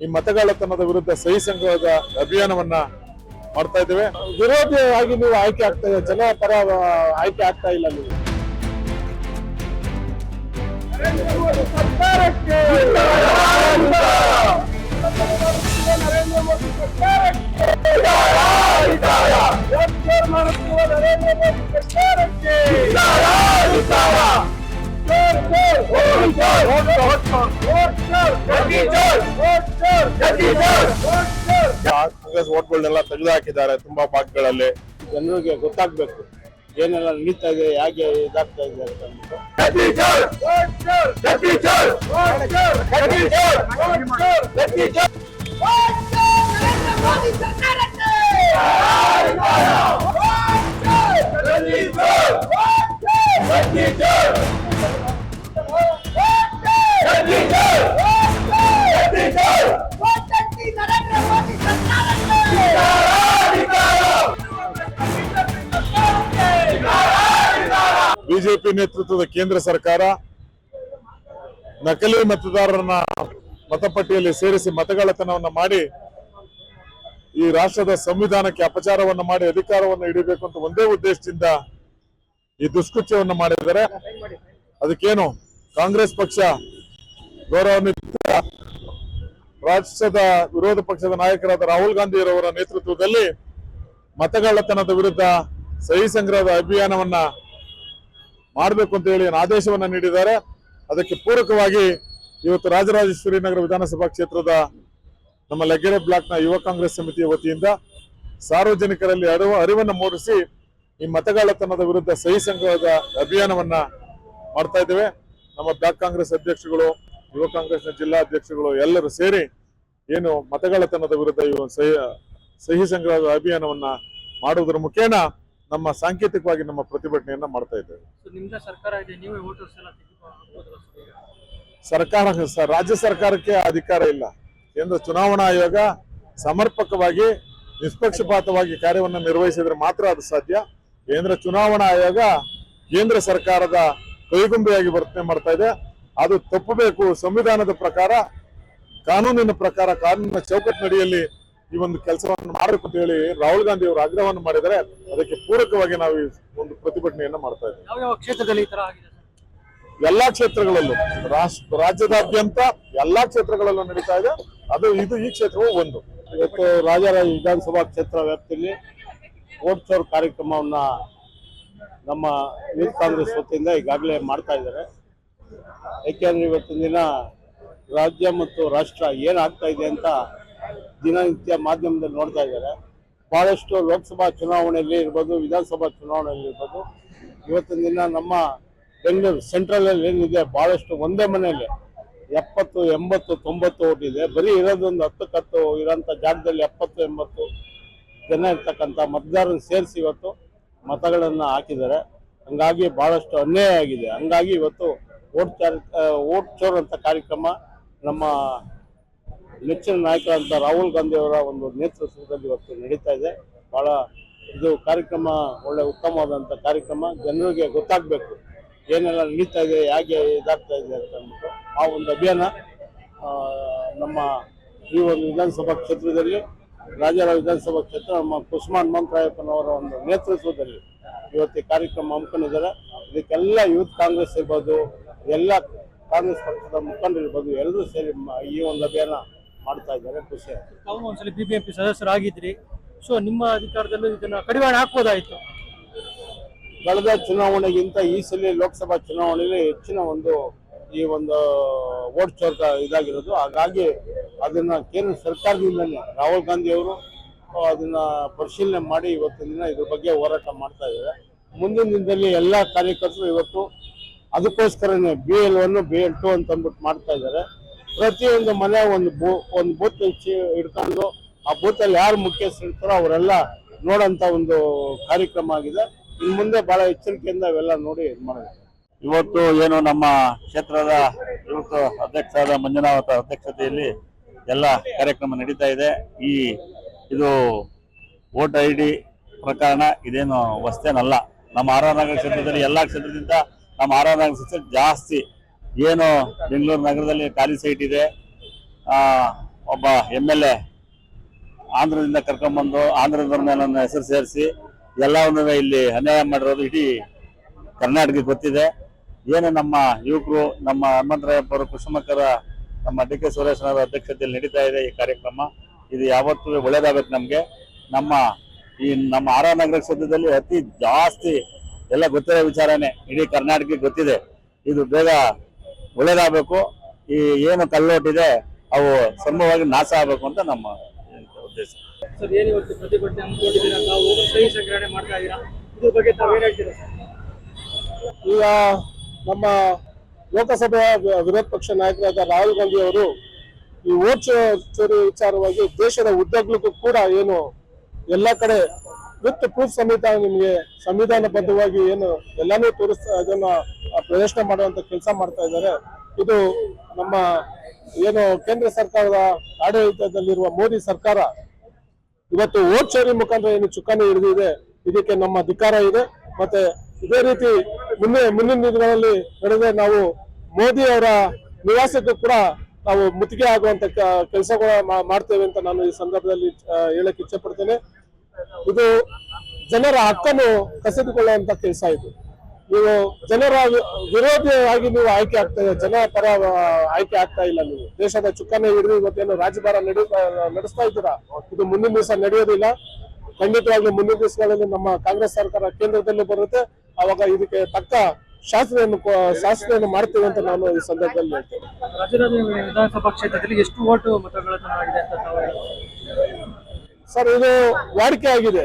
ಈ ಮತಗಳತನದ ವಿರುದ್ಧ ಸಹಿ ಸಂಗ್ರಹದ ಅಭಿಯಾನವನ್ನ ಮಾಡ್ತಾ ಇದ್ದೇವೆ. ವಿರೋಧಿಯಾಗಿ ನೀವು ಆಯ್ಕೆ ಆಗ್ತಾ ಇದೆ ಜನ ಪರ ಆಯ್ಕೆ ಆಗ್ತಾ ಇಲ್ಲ ನೀವು. ಕಾಂಗ್ರೆಸ್ ಓಟ್ಗಳನ್ನೆಲ್ಲ ತೆಗೆದು ಹಾಕಿದ್ದಾರೆ ತುಂಬಾ ಭಾಗಗಳಲ್ಲಿ ಜನರಿಗೆ ಗೊತ್ತಾಗ್ಬೇಕು. ಏನೆಲ್ಲ ನಡೀತಾ ಇದೆ ಹೇಗೆ ಇದಾಗ್ತಾ ಇದೆ ಅಂತ ನೇತೃತ್ವದ ಕೇಂದ್ರ ಸರ್ಕಾರ ನಕಲಿ ಮತದಾರರನ್ನ ಮತಪಟ್ಟಿಯಲ್ಲಿ ಸೇರಿಸಿ ಮತಗಳತನವನ್ನು ಮಾಡಿ ಈ ರಾಷ್ಟ್ರದ ಸಂವಿಧಾನಕ್ಕೆ ಅಪಚಾರವನ್ನ ಮಾಡಿ ಅಧಿಕಾರವನ್ನು ಹಿಡಿಬೇಕು ಅಂತ ಒಂದೇ ಉದ್ದೇಶದಿಂದ ಈ ದುಷ್ಕೃತ್ಯವನ್ನು ಮಾಡಿದ್ದಾರೆ. ಅದಕ್ಕೇನು ಕಾಂಗ್ರೆಸ್ ಪಕ್ಷ ಗೌರವಾನ್ವಿತ ರಾಷ್ಟ್ರದ ವಿರೋಧ ಪಕ್ಷದ ನಾಯಕರಾದ ರಾಹುಲ್ ಗಾಂಧಿ ಅವರ ನೇತೃತ್ವದಲ್ಲಿ ಮತಗಳತನದ ವಿರುದ್ಧ ಸಹಿ ಸಂಗ್ರಹದ ಅಭಿಯಾನವನ್ನ ಮಾಡಬೇಕು ಅಂತ ಹೇಳಿ ಆದೇಶವನ್ನ ನೀಡಿದ್ದಾರೆ. ಅದಕ್ಕೆ ಪೂರಕವಾಗಿ ಇವತ್ತು ರಾಜರಾಜೇಶ್ವರಿ ನಗರ ವಿಧಾನಸಭಾ ಕ್ಷೇತ್ರದ ನಮ್ಮ ಲಗ್ಗೆರೆ ಬ್ಲಾಕ್ನ ಯುವ ಕಾಂಗ್ರೆಸ್ ಸಮಿತಿಯ ವತಿಯಿಂದ ಸಾರ್ವಜನಿಕರಲ್ಲಿ ಅರಿವು, ಅರಿವನ್ನು ಮೂಡಿಸಿ ಈ ಮತಗಳತನದ ವಿರುದ್ಧ ಸಹಿ ಸಂಗ್ರಹದ ಅಭಿಯಾನವನ್ನ ಮಾಡ್ತಾ ಇದ್ದೇವೆ. ನಮ್ಮ ಬ್ಲಾಕ್ ಕಾಂಗ್ರೆಸ್ ಅಧ್ಯಕ್ಷಗಳು, ಯುವ ಕಾಂಗ್ರೆಸ್ನ ಜಿಲ್ಲಾ ಅಧ್ಯಕ್ಷಗಳು ಎಲ್ಲರೂ ಸೇರಿ ಏನು ಮತಗಳತನದ ವಿರುದ್ಧ ಒಂದು ಸಹಿ ಸಹಿ ಸಂಗ್ರಹದ ಅಭಿಯಾನವನ್ನ ಮಾಡುವುದರ ಮುಖೇನ ನಮ್ಮ ಸಾಂಕೇತಿಕವಾಗಿ ನಮ್ಮ ಪ್ರತಿಭಟನೆಯನ್ನ ಮಾಡ್ತಾ ಇದ್ದೇವೆ? ಸರ್ಕಾರ ರಾಜ್ಯ ಸರ್ಕಾರಕ್ಕೆ ಅಧಿಕಾರ ಇಲ್ಲ. ಕೇಂದ್ರ ಚುನಾವಣಾ ಆಯೋಗ ಸಮರ್ಪಕವಾಗಿ ನಿಷ್ಪಕ್ಷಪಾತವಾಗಿ ಕಾರ್ಯವನ್ನು ನಿರ್ವಹಿಸಿದ್ರೆ ಮಾತ್ರ ಅದು ಸಾಧ್ಯ. ಕೇಂದ್ರ ಚುನಾವಣಾ ಆಯೋಗ ಕೇಂದ್ರ ಸರ್ಕಾರದ ಕೈಗೊಂಬೆಯಾಗಿ ವರ್ತನೆ ಮಾಡ್ತಾ ಇದೆ. ಅದು ತಪ್ಪಬೇಕು. ಸಂವಿಧಾನದ ಪ್ರಕಾರ ಕಾನೂನಿನ ಪ್ರಕಾರ ಕಾನೂನಿನ ಚೌಕಟ್ಟಿನಡಿಯಲ್ಲಿ ಈ ಒಂದು ಕೆಲಸವನ್ನು ಮಾಡಬೇಕು ಅಂತ ಹೇಳಿ ರಾಹುಲ್ ಗಾಂಧಿ ಅವರು ಆಗ್ರಹವನ್ನು ಮಾಡಿದರೆ ಅದಕ್ಕೆ ಪೂರಕವಾಗಿ ನಾವು ಈ ಒಂದು ಪ್ರತಿಭಟನೆಯನ್ನ ಮಾಡ್ತಾ ಇದ್ದೀವಿ. ಯಾವ ಯಾವ ಕ್ಷೇತ್ರದಲ್ಲಿ ಈ ತರ ಆಗಿದೆ ಸರ್? ಎಲ್ಲಾ ಕ್ಷೇತ್ರಗಳಲ್ಲೂ ರಾಷ್ಟ್ರ ರಾಜ್ಯದಾದ್ಯಂತ ಎಲ್ಲಾ ಕ್ಷೇತ್ರಗಳಲ್ಲೂ ನಡೀತಾ ಇದೆ. ಅದು ಇದು ಈ ಕ್ಷೇತ್ರವು ಒಂದು. ಇವತ್ತು ರಾಜಾರಾಜ ವಿಧಾನಸಭಾ ಕ್ಷೇತ್ರ ವ್ಯಾಪ್ತಿಯಲ್ಲಿ ಓಟ್ ಚೋರ್ ಕಾರ್ಯಕ್ರಮವನ್ನ ನಮ್ಮ ಯೂತ್ ಕಾಂಗ್ರೆಸ್ ವತಿಯಿಂದ ಈಗಾಗಲೇ ಮಾಡ್ತಾ ಇದ್ದಾರೆ. ಯಾಕೆಂದ್ರೆ ಇವತ್ತಿನ ದಿನ ರಾಜ್ಯ ಮತ್ತು ರಾಷ್ಟ್ರ ಏನಾಗ್ತಾ ಇದೆ ಅಂತ ದಿನನಿತ್ಯ ಮಾಧ್ಯಮದಲ್ಲಿ ನೋಡ್ತಾ ಇದ್ದಾರೆ. ಬಹಳಷ್ಟು ಲೋಕಸಭಾ ಚುನಾವಣೆಯಲ್ಲಿ ಇರ್ಬೋದು, ವಿಧಾನಸಭಾ ಚುನಾವಣೆಯಲ್ಲಿ ಇರ್ಬೋದು. ಇವತ್ತಿನ ದಿನ ನಮ್ಮ ಬೆಂಗಳೂರು ಸೆಂಟ್ರಲ್ ಅಲ್ಲಿ ಏನಿದೆ, ಬಹಳಷ್ಟು ಒಂದೇ ಮನೆಯಲ್ಲಿ ಎಪ್ಪತ್ತು, ಎಂಬತ್ತು, ತೊಂಬತ್ತು ಓಟ್ ಇದೆ. ಬರೀ ಇರೋದೊಂದು ಹತ್ತು ಕತ್ತು ಇರೋಂಥ ಜಾಗದಲ್ಲಿ ಎಪ್ಪತ್ತು, ಎಂಬತ್ತು ಜನ ಇರ್ತಕ್ಕಂಥ ಮತದಾರನ ಸೇರಿಸಿ ಇವತ್ತು ಮತಗಳನ್ನು ಹಾಕಿದ್ದಾರೆ. ಹಂಗಾಗಿ ಬಹಳಷ್ಟು ಅನ್ಯಾಯ ಆಗಿದೆ. ಹಂಗಾಗಿ ಇವತ್ತು ಓಟ್ ಚಾರ್ ಓಟ್ ಚೋರ್ ಅಂತ ಕಾರ್ಯಕ್ರಮ ನಮ್ಮ ನೆಚ್ಚಿನ ನಾಯಕರಂತ ರಾಹುಲ್ ಗಾಂಧಿ ಅವರ ಒಂದು ನೇತೃತ್ವದಲ್ಲಿ ಇವತ್ತು ನಡೀತಾ ಇದೆ. ಬಹಳ ಇದು ಕಾರ್ಯಕ್ರಮ, ಒಳ್ಳೆ ಉತ್ತಮವಾದಂಥ ಕಾರ್ಯಕ್ರಮ. ಜನರಿಗೆ ಗೊತ್ತಾಗಬೇಕು ಏನೆಲ್ಲ ನಡೀತಾ ಇದೆ, ಹೇಗೆ ಇದಾಗ್ತಾ ಇದೆ ಅಂತ ಅಂದ್ಬಿಟ್ಟು ಆ ಒಂದು ಅಭಿಯಾನ ನಮ್ಮ ಈ ಒಂದು ವಿಧಾನಸಭಾ ಕ್ಷೇತ್ರದಲ್ಲಿ ರಾಜರ ವಿಧಾನಸಭಾ ಕ್ಷೇತ್ರ, ನಮ್ಮ ಕುಸುಮ ಹನುಮಂತರಾಯಪ್ಪನವರ ಒಂದು ನೇತೃತ್ವದಲ್ಲಿ ಇವತ್ತು ಕಾರ್ಯಕ್ರಮ ಹಮ್ಮಿಕೊಂಡಿದ್ದಾರೆ. ಇದಕ್ಕೆಲ್ಲ ಯೂತ್ ಕಾಂಗ್ರೆಸ್ ಇರ್ಬೋದು, ಎಲ್ಲ ಕಾಂಗ್ರೆಸ್ ಪಕ್ಷದ ಮುಖಂಡರು ಇರ್ಬೋದು ಎಲ್ಲರೂ ಸೇರಿ ಈ ಒಂದು ಅಭಿಯಾನ ಮಾಡ್ತಾ ಇದ್ದಾರೆ ಖುಷಿ ಆಯ್ತು ತಾವು ಒಂದ್ಸಲ ಬಿಬಿಎಂಪಿ ಸದಸ್ಯರಾಗಿದ್ರಿ. ಸೊ ನಿಮ್ಮ ಅಧಿಕಾರದಲ್ಲೂ ಇದನ್ನ ಕಡಿವಾಣ ಹಾಕ್ಬೋದಾಯ್ತು. ಕಳೆದ ಚುನಾವಣೆಗಿಂತ ಈ ಸಲ ಲೋಕಸಭಾ ಚುನಾವಣೆಯಲ್ಲಿ ಹೆಚ್ಚಿನ ಒಂದು ಈ ಒಂದು ಓಟ್ ಚೋರ್ಕ ಇದಾಗಿರೋದು. ಹಾಗಾಗಿ ಅದನ್ನ ಕೇಂದ್ರ ಸರ್ಕಾರದಿಂದಲೇ ರಾಹುಲ್ ಗಾಂಧಿ ಅವರು ಅದನ್ನ ಪರಿಶೀಲನೆ ಮಾಡಿ ಇವತ್ತಿನ ದಿನ ಇದ್ರ ಬಗ್ಗೆ ಹೋರಾಟ ಮಾಡ್ತಾ ಇದ್ದಾರೆ. ಮುಂದಿನ ದಿನದಲ್ಲಿ ಎಲ್ಲ ಕಾರ್ಯಕರ್ತರು ಇವತ್ತು ಅದಕ್ಕೋಸ್ಕರನೇ B L one B L two ಅಂತ ಅಂದ್ಬಿಟ್ಟು ಮಾಡ್ತಾ ಇದ್ದಾರೆ. ಪ್ರತಿಯೊಂದು ಮನೆ ಒಂದು ಒಂದು ಬೂತ್ ಹಿಡ್ಕೊಂಡು ಆ ಬೂತಲ್ಲಿ ಯಾರು ಮುಖ್ಯಸ್ಥರು ಅವರೆಲ್ಲ ನೋಡೋಂಥ ಒಂದು ಕಾರ್ಯಕ್ರಮ ಆಗಿದೆ. ಇನ್ನು ಮುಂದೆ ಬಹಳ ಎಚ್ಚರಿಕೆಯಿಂದ ಅವೆಲ್ಲ ನೋಡಿ ಇದು ಇವತ್ತು ಏನು ನಮ್ಮ ಕ್ಷೇತ್ರದ ಇವತ್ತು ಅಧ್ಯಕ್ಷರಾದ ಮಂಜುನಾಥ ಅಧ್ಯಕ್ಷತೆಯಲ್ಲಿ ಎಲ್ಲ ಕಾರ್ಯಕ್ರಮ ನಡೀತಾ ಇದೆ. ಈ ಇದು ವೋಟ್ ಐ ಡಿ ಪ್ರಕರಣ ಇದೇನು ವಸ್ತೇನಲ್ಲ. ನಮ್ಮ ಆರ್ ಆರ್ ನಗರ ಕ್ಷೇತ್ರದಲ್ಲಿ ಎಲ್ಲ ಕ್ಷೇತ್ರದಿಂದ ನಮ್ಮ ಆರ್ ಆರ್ ನಗರ ಕ್ಷೇತ್ರ ಜಾಸ್ತಿ ಏನು ಬೆಂಗಳೂರು ನಗರದಲ್ಲಿ ಖಾಲಿ ಸೈಟ್ ಇದೆ. ಒಬ್ಬ ಎಂ ಎಲ್ ಎ ಆಂಧ್ರದಿಂದ ಕರ್ಕೊಂಡ್ಬಂದು ಆಂಧ್ರದವ್ರನ್ನ ನನ್ನ ಹೆಸರು ಸೇರಿಸಿ ಎಲ್ಲವನ್ನೂ ಇಲ್ಲಿ ಅನ್ಯಾಯ ಮಾಡಿರೋದು ಇಡೀ ಕರ್ನಾಟಕಕ್ಕೆ ಗೊತ್ತಿದೆ. ಏನು ನಮ್ಮ ಯುವಕರು, ನಮ್ಮ ಹನುಮಂತರಾಯಪ್ಪ ಅವರು ಕುಸುಮಕರ ನಮ್ಮ ಡಿ ಕೆ ಸುರೇಶ್ನವರ ಅಧ್ಯಕ್ಷತೆಯಲ್ಲಿ ನಡೀತಾ ಇದೆ ಈ ಕಾರ್ಯಕ್ರಮ. ಇದು ಯಾವತ್ತೂ ಒಳ್ಳೇದಾಗುತ್ತೆ ನಮಗೆ. ನಮ್ಮ ಈ ನಮ್ಮ ಆರ್ ನಗರ ಕ್ಷೇತ್ರದಲ್ಲಿ ಅತಿ ಜಾಸ್ತಿ ಎಲ್ಲ ಗೊತ್ತಿರೋ ವಿಚಾರನೇ ಇಡೀ ಕರ್ನಾಟಕಕ್ಕೆ ಗೊತ್ತಿದೆ. ಇದು ಬೇಗ ಒಳ್ಳೇದಾಗಬೇಕು. ಈ ಏನು ಕಲ್ಲೋಟಿದೆ ಅವು ಸಂಭವವಾಗಿ ನಾಶ ಆಗಬೇಕು ಅಂತ ನಮ್ಮ ಉದ್ದೇಶ. ಸರ್ ಏನು ಇವತ್ತು ಪ್ರತಿಭಟನೆ ಹಮ್ಮಿಕೊಂಡಿದ್ದೀರಾ? ತಾವು ಸಹಿ ಸಂಗ್ರಹಣೆ ಮಾಡ್ತಾ ಇದ್ದೀರಾ? ಇದ್ರ ಬಗ್ಗೆ ತಾವೇನ್ ಹೇಳ್ತೀರಾ ಸರ್? ಈಗ ನಮ್ಮ ಲೋಕಸಭೆಯ ವಿರೋಧ ಪಕ್ಷ ನಾಯಕರಾದ ರಾಹುಲ್ ಗಾಂಧಿ ಅವರು ಈ ಓಟ್ ಚೋರಿ ವಿಚಾರವಾಗಿ ದೇಶದ ಉದ್ದಗಲಕ್ಕೂ ಕೂಡ ಏನು ಎಲ್ಲ ಕಡೆ ವಿತ್ ಪ್ರೂಫ್ ಸಮೇತ ನಿಮಗೆ, ಸಂವಿಧಾನಬದ್ಧವಾಗಿ ಏನು ಎಲ್ಲಾನು ತೋರಿಸ್ತಾ ಅದನ್ನ ಪ್ರದರ್ಶನ ಮಾಡುವಂತ ಕೆಲಸ ಮಾಡ್ತಾ ಇದ್ದಾರೆ. ಇದು ನಮ್ಮ ಏನು ಕೇಂದ್ರ ಸರ್ಕಾರದ ಆಡಳಿತದಲ್ಲಿರುವ ಮೋದಿ ಸರ್ಕಾರ ಇವತ್ತು ಓಟ್ ಚೋರಿ ಮುಖಾಂತರ ಏನು ಚುಕ್ಕಾಣಿ ಹಿಡಿದಿದೆ, ಇದಕ್ಕೆ ನಮ್ಮ ಧಿಕ್ಕಾರ ಇದೆ. ಮತ್ತೆ ಇದೇ ರೀತಿ ಮುಂದೆ, ಮುಂದಿನ ದಿನಗಳಲ್ಲಿ ನಡೆದ್ರೆ ನಾವು ಮೋದಿ ಅವರ ನಿವಾಸಕ್ಕೂ ಕೂಡ ನಾವು ಮುತ್ತಿಗೆ ಆಗುವಂತ ಕೆಲಸಗಳ ಮಾಡ್ತೇವೆ ಅಂತ ನಾನು ಈ ಸಂದರ್ಭದಲ್ಲಿ ಹೇಳಕ್ ಇಚ್ಛೆ ಪಡ್ತೇನೆ. ಇದು ಜನರ ಹಕ್ಕನ್ನು ಕಸಿದುಕೊಳ್ಳುವಂತ ಕೆಲಸ ಇದು. ನೀವು ಜನರ ವಿರೋಧಿಯಾಗಿ ನೀವು ಆಯ್ಕೆ ಆಗ್ತಾ ಜನ ಪರ ಆಯ್ಕೆ ಆಗ್ತಾ ಇಲ್ಲ ನೀವು. ದೇಶದ ಚುಕ್ಕಾಣಿ ಹಿಡಿದು ಇವತ್ತೇನು ರಾಜ್ಯಭಾರ ನಡೀ ನಡೆಸ್ತಾ ಇದ್ದೀರಾ? ಇದು ಮುಂದಿನ ದಿವಸ ನಡೆಯೋದಿಲ್ಲ. ಖಂಡಿತವಾಗ್ಲೂ ಮುಂದಿನ ದಿವಸಗಳಲ್ಲಿ ನಮ್ಮ ಕಾಂಗ್ರೆಸ್ ಸರ್ಕಾರ ಕೇಂದ್ರದಲ್ಲಿ ಬರುತ್ತೆ. ಅವಾಗ ಇದಕ್ಕೆ ತಕ್ಕ ಶಾಸನೆಯನ್ನು ಶಾಸನೆಯನ್ನು ಮಾಡ್ತೇವೆ ಅಂತ ನಾನು ಈ ಸಂದರ್ಭದಲ್ಲಿ ಹೇಳ್ತೇನೆ. ವಿಧಾನಸಭಾ ಕ್ಷೇತ್ರದಲ್ಲಿ ಎಷ್ಟು ಓಟು ಮತಗಳನ್ನ ಆಗಿದೆ ಅಂತ ತಾವು ಹೇಳ್ತೀರಾ? ಸರ್, ಇದು ವಾಡಿಕೆ ಆಗಿದೆ.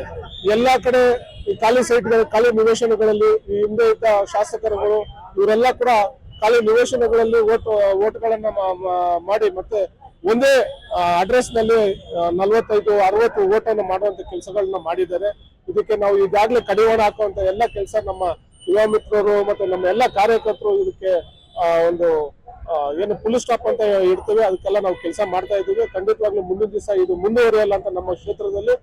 ಎಲ್ಲಾ ಕಡೆ ಈ ಖಾಲಿ ಸೈಟ್ಗಳು ಖಾಲಿ ನಿವೇಶನಗಳಲ್ಲಿ, ಈ ಹಿಂದೆ ಇದ್ದ ಶಾಸಕರುಗಳು, ಇವರೆಲ್ಲ ಕೂಡ ಖಾಲಿ ನಿವೇಶನಗಳಲ್ಲಿ ಓಟ್ ಓಟ್ಗಳನ್ನ ಮಾಡಿ ಮತ್ತೆ ಒಂದೇ ಅಡ್ರೆಸ್ನಲ್ಲಿ ನಲ್ವತ್ತೈದು, ಅರವತ್ತು ಅನ್ನು ಮಾಡುವಂತ ಕೆಲಸಗಳನ್ನ ಮಾಡಿದ್ದಾರೆ. ಇದಕ್ಕೆ ನಾವು ಈಗಾಗಲೇ ಕಡಿವಾಣ ಹಾಕುವಂತ ಎಲ್ಲ ಕೆಲಸ ನಮ್ಮ ಯುವ ಮಿತ್ರರು ಮತ್ತೆ ನಮ್ಮ ಎಲ್ಲ ಕಾರ್ಯಕರ್ತರು ಇದಕ್ಕೆ ಒಂದು ಏನು ಫುಲ್ ಸ್ಟಾಪ್ ಅಂತ ಇಡ್ತೇವೆ ಅದಕ್ಕೆಲ್ಲ ನಾವು ಕೆಲಸ ಮಾಡ್ತಾ ಇದ್ದೀವಿ. ಖಂಡಿತವಾಗ್ಲೂ ಮುಂದಿನ ದಿವಸ ಇದು ಮುಂದುವರಿಯಲ್ಲ ಅಂತ ನಮ್ಮ ಕ್ಷೇತ್ರದಲ್ಲಿ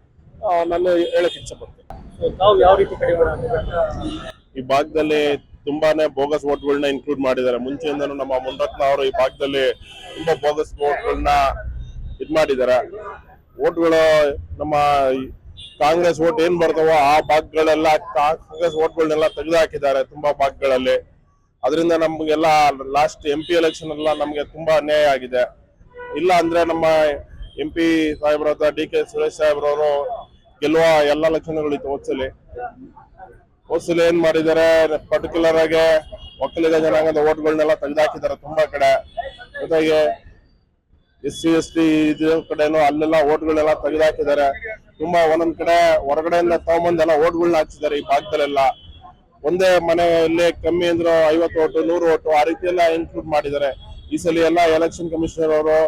ನಾನು ಹೇಳಕ್ ಇಚ್ಛೆ ಪಡ್ತೇನೆ? ಈ ಭಾಗದಲ್ಲಿ ತುಂಬಾನೇ ಬೋಗಸ್ ವೋಟ್ಗಳನ್ನ ಇನ್ಕ್ಲೂಡ್ ಮಾಡಿದ್ದಾರೆ. ಮುಂಚೆಯಿಂದ ನಮ್ಮ ಮುನ್ರತ್ನ ಅವರು ಈ ಭಾಗದಲ್ಲಿ ತುಂಬಾ ಬೋಗಸ್ ವೋಟ್ಗಳನ್ನ ಇದ್ ಮಾಡಿದ್ದಾರೆ. ಓಟ್ಗಳು ನಮ್ಮ ಈ ಕಾಂಗ್ರೆಸ್ ವೋಟ್ ಏನ್ ಬರ್ತಾವೋ ಆ ಭಾಗಗಳೆಲ್ಲ ಕಾಂಗ್ರೆಸ್ ವೋಟ್ಗಳನ್ನೆಲ್ಲ ತೆಗೆದು ಹಾಕಿದ್ದಾರೆ ತುಂಬಾ ಭಾಗಗಳಲ್ಲಿ. ಅದರಿಂದ ನಮಗೆಲ್ಲ ಲಾಸ್ಟ್ ಎಂ ಪಿ ಎಲೆಕ್ಷನ್ ಎಲ್ಲ ನಮಗೆ ತುಂಬಾ ಅನ್ಯಾಯ ಆಗಿದೆ. ಇಲ್ಲ ಅಂದ್ರೆ ನಮ್ಮ ಎಂ ಪಿ ಸಾಹೇಬ್ರ ಡಿ ಕೆ ಸುರೇಶ್ ಸಾಹೇಬ್ರವರು ಗೆಲ್ಲುವ ಎಲ್ಲ ಲಕ್ಷಣಗಳಿತ್ತು ಹೋದ್ಸಲಿ ಹೋದ್ಸಲಿ ಏನ್ ಮಾಡಿದ್ದಾರೆ? ಪರ್ಟಿಕ್ಯುಲರ್ ಆಗಿ ಒಕ್ಕಲಿಗ ಜನಾಂಗದ ಓಟ್ಗಳನ್ನೆಲ್ಲ ತೆಗೆದಾಕಿದ್ದಾರೆ ತುಂಬಾ ಕಡೆ. ಜೊತೆಗೆ ಎಸ್ ಸಿ, ಎಸ್ ಟಿ ಇದು ಕಡೆನೂ ಅಲ್ಲೆಲ್ಲ ಓಟ್ಗಳನ್ನೆಲ್ಲ ತೆಗೆದಾಕಿದ್ದಾರೆ. ತುಂಬಾ ಒಂದೊಂದ್ ಕಡೆ ಹೊರಗಡೆಯಿಂದ ತಗೊಂಬಂದೆಲ್ಲ ಓಟ್ಗಳನ್ನ ಹಾಕ್ಸಿದ್ದಾರೆ ಈ ಭಾಗದಲ್ಲೆಲ್ಲ. ಒಂದೇ ಮನೆಯಲ್ಲಿ ಕಮ್ಮಿ ಅಂದ್ರೆ ಐವತ್ತು ಓಟು, ನೂರು ಓಟು, ಆ ರೀತಿ ಎಲ್ಲ ಇನ್ಕ್ಲೂಡ್ ಮಾಡಿದ್ದಾರೆ. ಈ ಸಲ ಎಲ್ಲ ಎಲೆಕ್ಷನ್ ಕಮಿಷನರ್ ಅವರು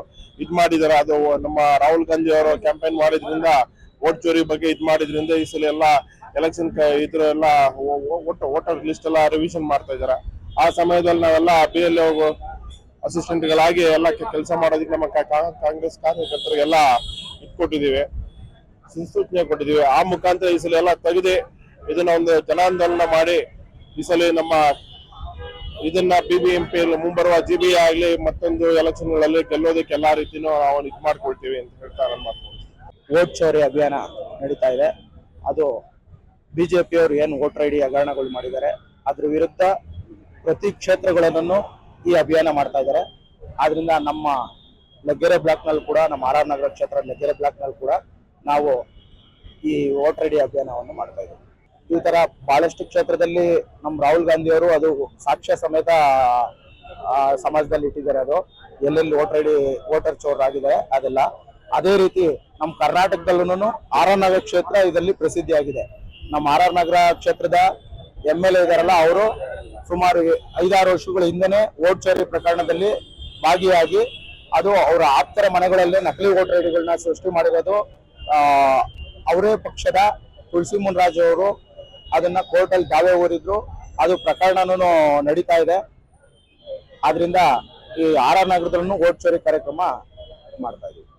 ಇದ್ ಮಾಡಿದ್ದಾರೆ. ಅದು ನಮ್ಮ ರಾಹುಲ್ ಗಾಂಧಿ ಅವರು ಕ್ಯಾಂಪೇನ್ ಮಾಡಿದ್ರಿಂದ ಓಟ್ ಚೋರಿ ಬಗ್ಗೆ ಇದ್ ಮಾಡಿದ್ರಿಂದ ಈ ಸಲ ಎಲ್ಲ ಎಲೆಕ್ಷನ್ ಇದ್ರ ಎಲ್ಲ ವೋಟರ್ ಲಿಸ್ಟ್ ಎಲ್ಲ ರಿವಿಷನ್ ಮಾಡ್ತಾ ಇದಾರೆ ಆ ಸಮಯದಲ್ಲಿ ನಾವೆಲ್ಲ ಬಿ ಎಲ್ ಅಸಿಸ್ಟೆಂಟ್ ಗಳಾಗಿ ಎಲ್ಲ ಕೆಲಸ ಮಾಡೋದಕ್ಕೆ ನಮ್ಮ ಕಾಂಗ್ರೆಸ್ ಕಾರ್ಯಕರ್ತರಿಗೆಲ್ಲ ಇಟ್ಕೊಟ್ಟಿದೀವಿ ಸೂಚನೆ ಕೊಟ್ಟಿದೀವಿ ಆ ಮುಖಾಂತರ ಈ ಸಲ ಎಲ್ಲ ತೆಗೆದು ಇದನ್ನ ಒಂದು ಜನಾಂದೋಲನ ಮಾಡಿ ಈ ಸಲ ನಮ್ಮ ಇದನ್ನ ಬಿ ಬಿ ಎಂ ಪಿ ಮುಂಬರುವ ಜಿ ಬಿ ಆಗ್ಲಿ ಮತ್ತೊಂದು ಎಲೆಕ್ಷನ್ಗಳಲ್ಲಿ ಗೆಲ್ಲೋದಕ್ಕೆ ಎಲ್ಲಾ ರೀತಿನೂ ನಾವು ಇದು ಮಾಡ್ಕೊಳ್ತೀವಿ ಅಂತ ಹೇಳ್ತಾ ನನ್ನ ಮಾತು. ವೋಟ್ ಚೋರಿ ಅಭಿಯಾನ ನಡೀತಾ ಇದೆ. ಅದು ಬಿಜೆಪಿಯವರು ಏನು ವೋಟರ್ ಐಡಿ ಹಗರಣಗಳು ಮಾಡಿದ್ದಾರೆ, ಅದ್ರ ವಿರುದ್ಧ ಪ್ರತಿ ಕ್ಷೇತ್ರಗಳನ್ನು ಈ ಅಭಿಯಾನ ಮಾಡ್ತಾ ಇದ್ದಾರೆ. ಆದ್ರಿಂದ ನಮ್ಮ ಲಗ್ಗೆರೆ ಬ್ಲಾಕ್ನಲ್ಲಿ ಕೂಡ, ನಮ್ಮ ಆರ್ ಆರ್ ನಗರ ಕ್ಷೇತ್ರ ಲಗ್ಗೆರೆ ಬ್ಲಾಕ್ನಲ್ಲಿ ಕೂಡ ನಾವು ಈ ವೋಟರ್ ಐಡಿ ಅಭಿಯಾನವನ್ನು ಮಾಡ್ತಾ ಇದ್ದೀವಿ. ಈ ತರ ಬಹಳಷ್ಟು ಕ್ಷೇತ್ರದಲ್ಲಿ ನಮ್ಮ ರಾಹುಲ್ ಗಾಂಧಿ ಅವರು ಅದು ಸಾಕ್ಷ್ಯ ಸಮೇತ ಸಮಾಜದಲ್ಲಿ ಇಟ್ಟಿದ್ದಾರೆ ಅದು. ಎಲ್ಲೆಲ್ಲಿ ವೋಟರ್ ಐಡಿ ವೋಟರ್ ಚೋರ್ ಆಗಿದೆ ಅದೆಲ್ಲ. ಅದೇ ರೀತಿ ನಮ್ಮ ಕರ್ನಾಟಕದಲ್ಲೂ ಆರ್ ಆರ್ ನಗರ ಕ್ಷೇತ್ರ ಇದರಲ್ಲಿ ಪ್ರಸಿದ್ಧಿಯಾಗಿದೆ ನಮ್ಮ ಆರ್ ಆರ್ ನಗರ ಕ್ಷೇತ್ರದ ಎಂ ಎಲ್ ಎ ಇದಾರಲ್ಲ, ಅವರು ಸುಮಾರು ಐದಾರು ವರ್ಷಗಳ ಹಿಂದೆನೆ ವೋಟ್ ಚೋರಿ ಪ್ರಕರಣದಲ್ಲಿ ಭಾಗಿಯಾಗಿ ಅದು ಅವರ ಆಪ್ತರ ಮನೆಗಳಲ್ಲಿ ನಕಲಿ ವೋಟರ್ ಐಡಿಗಳನ್ನ ಸೃಷ್ಟಿ ಮಾಡಿರೋದು ಅವರೇ ಪಕ್ಷದ ತುಳಸಿ ಮುನ್ರಾಜ್ ಅವರು ಅದನ್ನ ಕೋರ್ಟ್ ಅಲ್ಲಿ ದಾವೆ ಊರಿದ್ರು ಅದು ಪ್ರಕರಣನೂ ನಡೀತಾ ಇದೆ. ಆದ್ರಿಂದ ಈ ಆರ್ ಆರ್ ನಗರದಲ್ಲೂ ಓಟ್ ಚೋರಿ ಕಾರ್ಯಕ್ರಮ ಮಾಡ್ತಾ ಇದೀವಿ.